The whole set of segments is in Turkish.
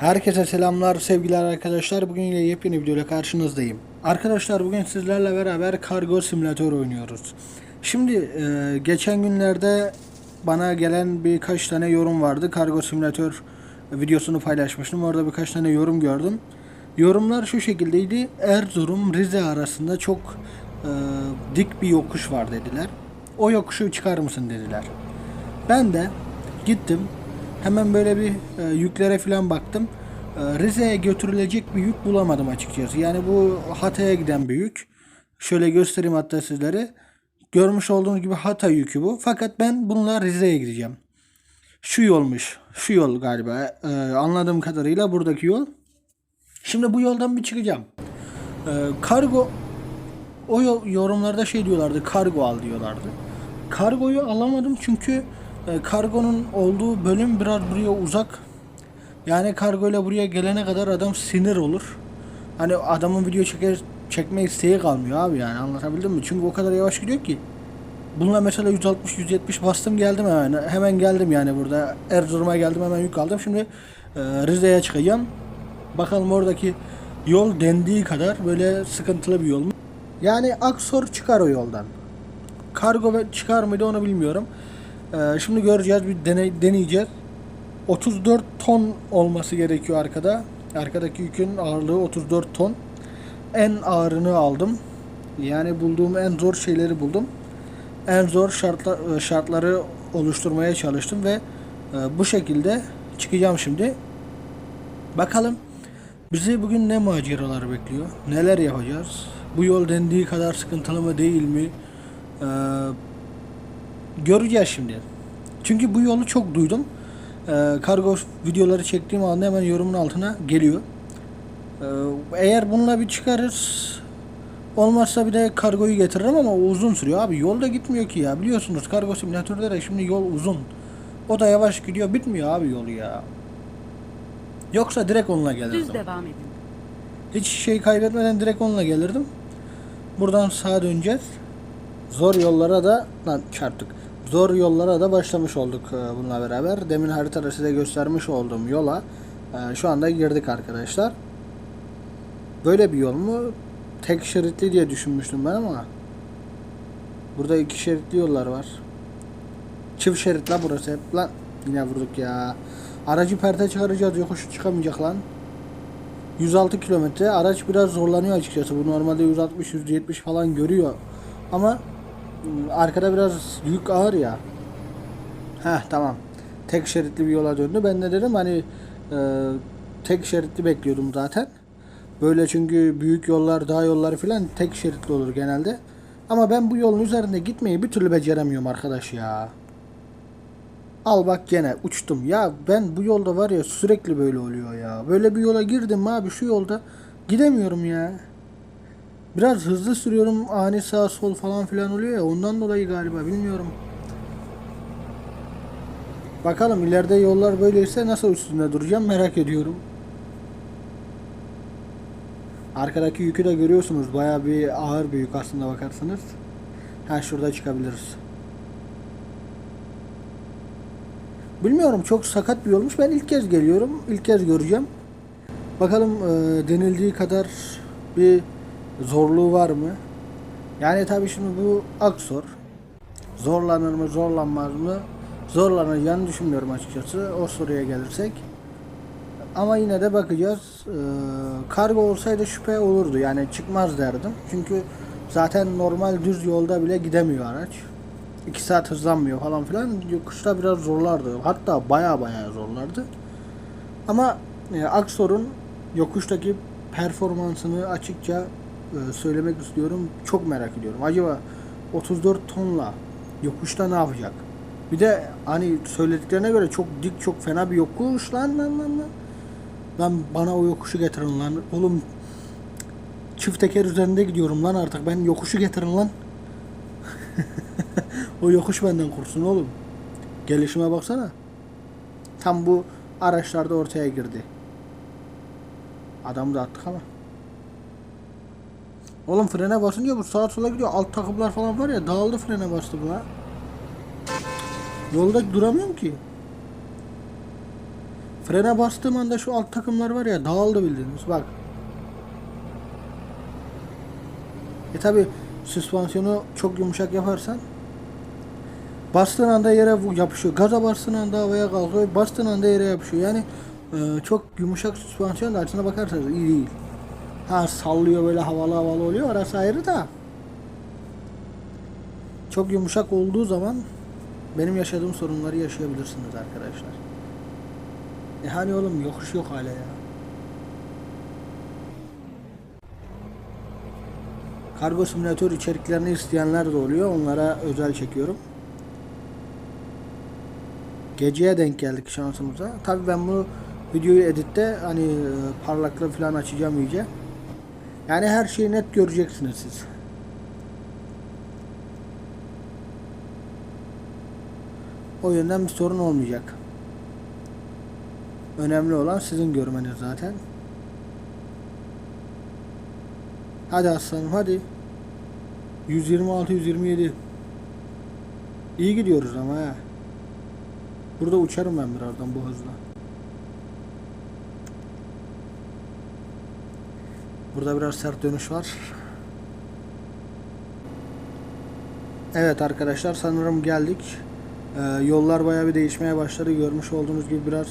Herkese selamlar sevgiler arkadaşlar. Bugün yine yepyeni videoyla karşınızdayım. Arkadaşlar bugün sizlerle beraber kargo simülatör oynuyoruz. Şimdi e, geçen günlerde bana gelen birkaç tane yorum vardı. Kargo simülatör videosunu paylaşmıştım. Orada birkaç tane yorum gördüm. Yorumlar şu şekildeydi. Erzurum Rize arasında çok e, dik bir yokuş var dediler. O yokuşu çıkar mısın dediler. Ben de gittim. Hemen böyle bir e, yüklere falan baktım. E, Rize'ye götürülecek bir yük bulamadım açıkçası. Yani bu Hatay'a giden bir yük. Şöyle göstereyim hatta sizlere. Görmüş olduğunuz gibi Hatay yükü bu. Fakat ben bununla Rize'ye gideceğim. Şu yolmuş. Şu yol galiba. E, anladığım kadarıyla buradaki yol. Şimdi bu yoldan bir çıkacağım. E, kargo o yo- yorumlarda şey diyorlardı kargo al diyorlardı. Kargoyu alamadım çünkü e, kargonun olduğu bölüm biraz buraya uzak. Yani kargoyla buraya gelene kadar adam sinir olur. Hani adamın video çeker çekme isteği kalmıyor abi yani anlatabildim mi? Çünkü o kadar yavaş gidiyor ki. Bununla mesela 160 170 bastım geldim hemen. Hemen geldim yani burada. Erzurum'a geldim hemen yük aldım. Şimdi e, Rize'ye çıkacağım. Bakalım oradaki yol dendiği kadar böyle sıkıntılı bir yol mu? Yani Aksor çıkar o yoldan. Kargo çıkar mıydı onu bilmiyorum. Ee, şimdi göreceğiz bir deney, deneyeceğiz. 34 ton olması gerekiyor arkada. Arkadaki yükün ağırlığı 34 ton. En ağırını aldım. Yani bulduğum en zor şeyleri buldum. En zor şartla, e, şartları oluşturmaya çalıştım ve e, bu şekilde çıkacağım şimdi. Bakalım bizi bugün ne maceralar bekliyor? Neler yapacağız? Bu yol dendiği kadar sıkıntılı mı değil mi? Ee, göreceğiz şimdi. Çünkü bu yolu çok duydum. Ee, kargo videoları çektiğim anda hemen yorumun altına geliyor. Ee, eğer bununla bir çıkarız olmazsa bir de kargoyu getiririm ama uzun sürüyor abi. Yolda gitmiyor ki ya. Biliyorsunuz kargo simülatörde de şimdi yol uzun. O da yavaş gidiyor. Bitmiyor abi yolu ya. Yoksa direkt onunla gelirdim. Düz devam edin. Hiç şey kaybetmeden direkt onunla gelirdim. Buradan sağa döneceğiz. Zor yollara da lan çarptık. Zor yollara da başlamış olduk e, bununla beraber. Demin haritada size göstermiş olduğum yola e, şu anda girdik arkadaşlar. Böyle bir yol mu? Tek şeritli diye düşünmüştüm ben ama burada iki şeritli yollar var. Çift şerit la burası hep lan yine vurduk ya. Aracı perte çıkaracağız yokuş çıkamayacak lan. 106 kilometre. Araç biraz zorlanıyor açıkçası. Bu normalde 160 170 falan görüyor. Ama arkada biraz yük ağır ya. Heh tamam. Tek şeritli bir yola döndü. Ben de dedim hani e, tek şeritli bekliyordum zaten. Böyle çünkü büyük yollar, dağ yolları falan tek şeritli olur genelde. Ama ben bu yolun üzerinde gitmeyi bir türlü beceremiyorum arkadaş ya. Al bak gene uçtum. Ya ben bu yolda var ya sürekli böyle oluyor ya. Böyle bir yola girdim abi şu yolda gidemiyorum ya. Biraz hızlı sürüyorum ani sağ sol falan filan oluyor ya ondan dolayı galiba bilmiyorum. Bakalım ileride yollar böyleyse nasıl üstünde duracağım merak ediyorum. Arkadaki yükü de görüyorsunuz baya bir ağır bir yük aslında bakarsanız. Ha şurada çıkabiliriz. Bilmiyorum çok sakat bir yolmuş. Ben ilk kez geliyorum. ilk kez göreceğim. Bakalım e, denildiği kadar bir zorluğu var mı? Yani tabii şimdi bu Aksor. Zorlanır mı zorlanmaz mı? Zorlanacağını düşünmüyorum açıkçası. O soruya gelirsek. Ama yine de bakacağız. E, kargo olsaydı şüphe olurdu. Yani çıkmaz derdim. Çünkü zaten normal düz yolda bile gidemiyor araç. 2 saat hızlanmıyor falan filan. Yokuşta biraz zorlardı. Hatta baya baya zorlardı. Ama e, Aksor'un yokuştaki performansını açıkça söylemek istiyorum. Çok merak ediyorum. Acaba 34 tonla yokuşta ne yapacak? Bir de hani söylediklerine göre çok dik çok fena bir yokuş lan lan lan lan. Lan bana o yokuşu getirin lan. Oğlum çift teker üzerinde gidiyorum lan artık. Ben yokuşu getirin lan. o yokuş benden kursun oğlum. Gelişime baksana. Tam bu araçlarda ortaya girdi. Adamı da attık ama. Oğlum frene basınca bu sağa sola gidiyor. Alt takımlar falan var ya dağıldı frene bastı bu ha. Yolda duramıyorum ki. Frene bastığım anda şu alt takımlar var ya dağıldı bildiğiniz bak. E tabi süspansiyonu çok yumuşak yaparsan bastığın anda yere yapışıyor. Gaza bastığın anda havaya kalkıyor. Bastığın anda yere yapışıyor. Yani e, çok yumuşak süspansiyon da açısına bakarsanız iyi değil. Ha sallıyor böyle havalı havalı oluyor. Orası ayrı da. Çok yumuşak olduğu zaman benim yaşadığım sorunları yaşayabilirsiniz arkadaşlar. E hani oğlum yokuş yok hala ya. Kargo simülatör içeriklerini isteyenler de oluyor. Onlara özel çekiyorum. Geceye denk geldik şansımıza. Tabii ben bunu videoyu editte hani e, parlaklığı falan açacağım iyice. Yani her şeyi net göreceksiniz siz. O yönden bir sorun olmayacak. Önemli olan sizin görmeniz zaten. Hadi aslanım hadi. 126 127. İyi gidiyoruz ama ha. Burada uçarım ben birazdan bu hızla. Burada biraz sert dönüş var. Evet arkadaşlar sanırım geldik. Ee, yollar bayağı bir değişmeye başladı. Görmüş olduğunuz gibi biraz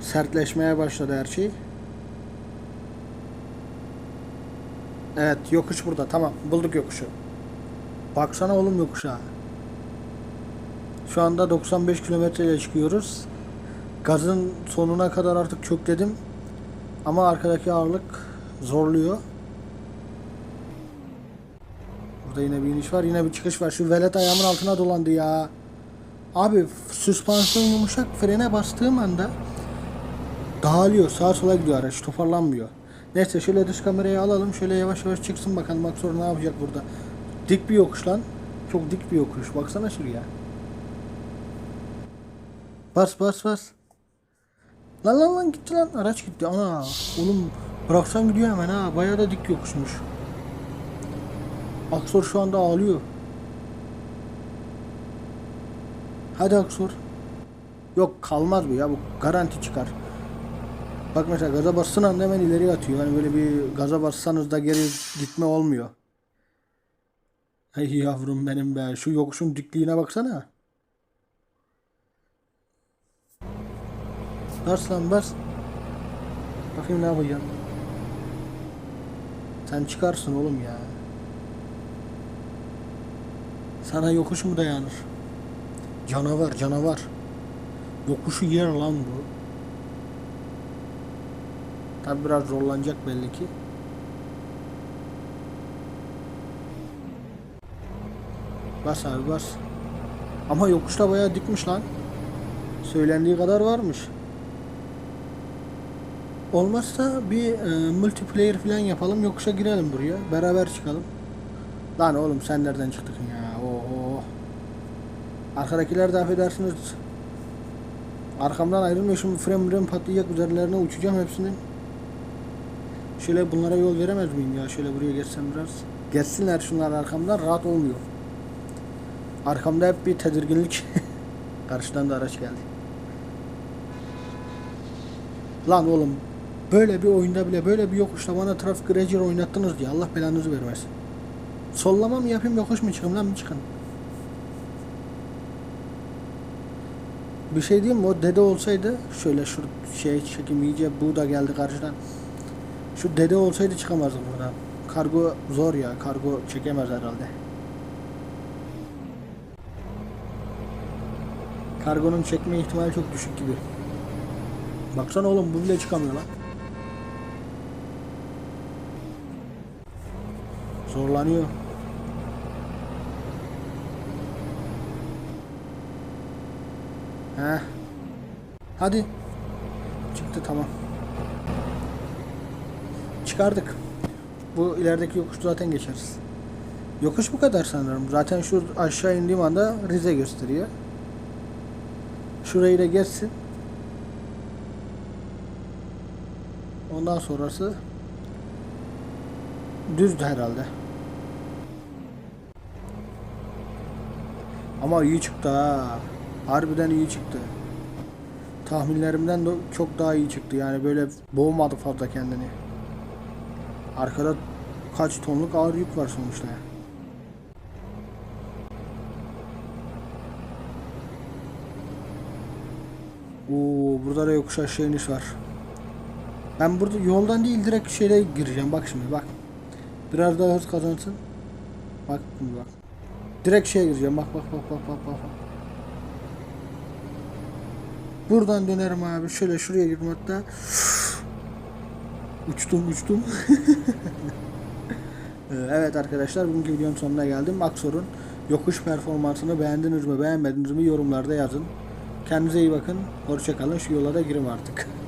sertleşmeye başladı her şey. Evet yokuş burada tamam bulduk yokuşu. Baksana oğlum yokuşa. Şu anda 95 kilometre ile çıkıyoruz. Gazın sonuna kadar artık kökledim. Ama arkadaki ağırlık zorluyor. Burada yine bir iniş var. Yine bir çıkış var. Şu velet ayağımın altına dolandı ya. Abi süspansiyon yumuşak frene bastığım anda dağılıyor. Sağa sola gidiyor araç. Toparlanmıyor. Neyse şöyle dış kamerayı alalım. Şöyle yavaş yavaş çıksın bakalım. Bak sonra ne yapacak burada. Dik bir yokuş lan. Çok dik bir yokuş. Baksana şuraya. Bas bas bas. Lan lan lan gitti lan. Araç gitti. Ana. Oğlum bıraksan gidiyor hemen ha. Bayağı da dik yokuşmuş. Aksor şu anda ağlıyor. Hadi Aksor. Yok kalmaz bu ya. Bu garanti çıkar. Bak mesela gaza bassın anda hemen ileri atıyor. Hani böyle bir gaza bassanız da geri gitme olmuyor. Ay yavrum benim be. Şu yokuşun dikliğine baksana. Bas lan bas. Bakayım ne yapacaksın. Sen çıkarsın oğlum ya. Sana yokuş mu dayanır? Canavar canavar. Yokuşu yer lan bu. Tabi biraz zorlanacak belli ki. Bas abi bas. Ama yokuşta bayağı dikmiş lan. Söylendiği kadar varmış. Olmazsa bir e, multiplayer falan yapalım yokuşa girelim buraya. Beraber çıkalım. Lan oğlum sen nereden çıktın ya? Oho. Arkadakiler de affedersiniz. Arkamdan ayrılmıyor şimdi fren fren patlayacak üzerlerine uçacağım hepsinin. Şöyle bunlara yol veremez miyim ya? Şöyle buraya geçsem biraz. Geçsinler şunlar arkamdan rahat olmuyor. Arkamda hep bir tedirginlik. Karşıdan da araç geldi. Lan oğlum böyle bir oyunda bile böyle bir yokuşta bana trafik ranger oynattınız diye Allah belanızı vermesin. Sollama mı yapayım yokuş mu çıkayım lan mı çıkın? Bir şey diyeyim mi? O dede olsaydı şöyle şu şey çekeyim iyice bu da geldi karşıdan. Şu dede olsaydı çıkamazdık buradan. Kargo zor ya. Kargo çekemez herhalde. Kargonun çekme ihtimali çok düşük gibi. Baksana oğlum bu bile çıkamıyor lan. Zorlanıyor. Heh. Hadi. Çıktı tamam. Çıkardık. Bu ilerideki yokuş zaten geçeriz. Yokuş bu kadar sanırım. Zaten şu aşağı indiğim anda Rize gösteriyor. Şurayı da geçsin. Ondan sonrası düzdü herhalde. Ama iyi çıktı ha. Harbiden iyi çıktı. tahminlerimden de çok daha iyi çıktı. Yani böyle boğmadı fazla kendini. Arkada kaç tonluk ağır yük var sonuçta. Oo, burada da yokuş aşağı iniş var. Ben burada yoldan değil direkt şeyle gireceğim. Bak şimdi bak. Biraz daha hız kazansın. Bak bak. Direkt şeye gireceğim. Bak bak bak bak bak bak. Buradan dönerim abi. Şöyle şuraya girdim hatta. Uçtum uçtum. Evet arkadaşlar bugünkü videonun sonuna geldim. Aksor'un yokuş performansını beğendiniz mi beğenmediniz mi yorumlarda yazın. Kendinize iyi bakın. Hoşçakalın. Şu yola da girin artık.